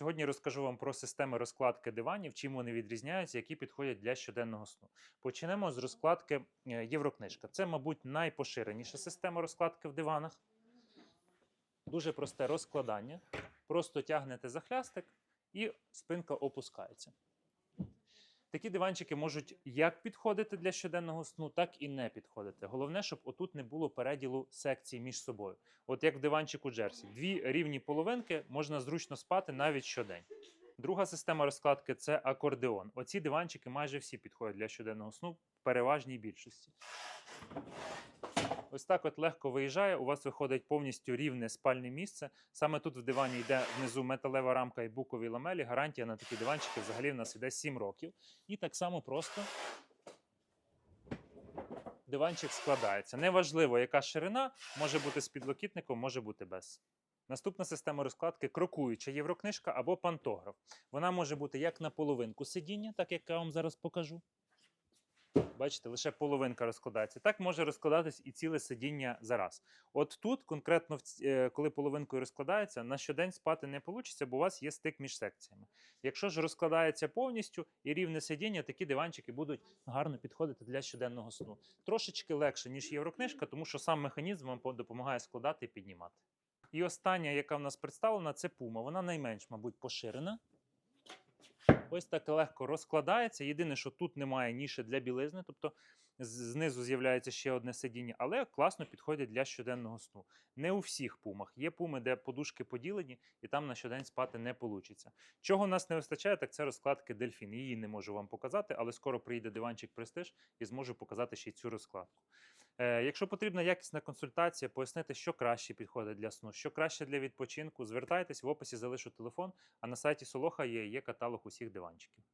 Сьогодні розкажу вам про системи розкладки диванів, чим вони відрізняються, які підходять для щоденного сну. Почнемо з розкладки е, Єврокнижка. Це, мабуть, найпоширеніша система розкладки в диванах. Дуже просте розкладання. Просто тягнете за хлястик і спинка опускається. Такі диванчики можуть як підходити для щоденного сну, так і не підходити. Головне, щоб отут не було переділу секцій між собою. От як в диванчику Джерсі. Дві рівні половинки можна зручно спати навіть щодень. Друга система розкладки це акордеон. Оці диванчики майже всі підходять для щоденного сну в переважній більшості. Ось так от легко виїжджає. У вас виходить повністю рівне спальне місце. Саме тут в дивані йде внизу металева рамка і букові ламелі. Гарантія на такі диванчики взагалі в нас йде 7 років. І так само просто диванчик складається. Неважливо, яка ширина, може бути з підлокітником, може бути без. Наступна система розкладки крокуюча єврокнижка або пантограф. Вона може бути як на половинку сидіння, так як я вам зараз покажу. Бачите, лише половинка розкладається. Так може розкладатись і ціле сидіння зараз. От тут, конкретно, е, коли половинкою розкладається, на щодень спати не вийде, бо у вас є стик між секціями. Якщо ж розкладається повністю і рівне сидіння, такі диванчики будуть гарно підходити для щоденного сну. Трошечки легше, ніж єврокнижка, тому що сам механізм вам допомагає складати і піднімати. І остання, яка в нас представлена, це пума. Вона найменш, мабуть, поширена. Ось так легко розкладається. Єдине, що тут немає ніші для білизни, тобто знизу з'являється ще одне сидіння, але класно підходять для щоденного сну. Не у всіх пумах. Є пуми, де подушки поділені, і там на щодень спати не вийде. Чого нас не вистачає, так це розкладки дельфін. Її не можу вам показати, але скоро приїде диванчик престиж і зможу показати ще й цю розкладку. Е, якщо потрібна якісна консультація, пояснити, що краще підходить для сну, що краще для відпочинку, звертайтесь в описі залишу телефон, а на сайті Солоха є, є каталог усіх диванчиків.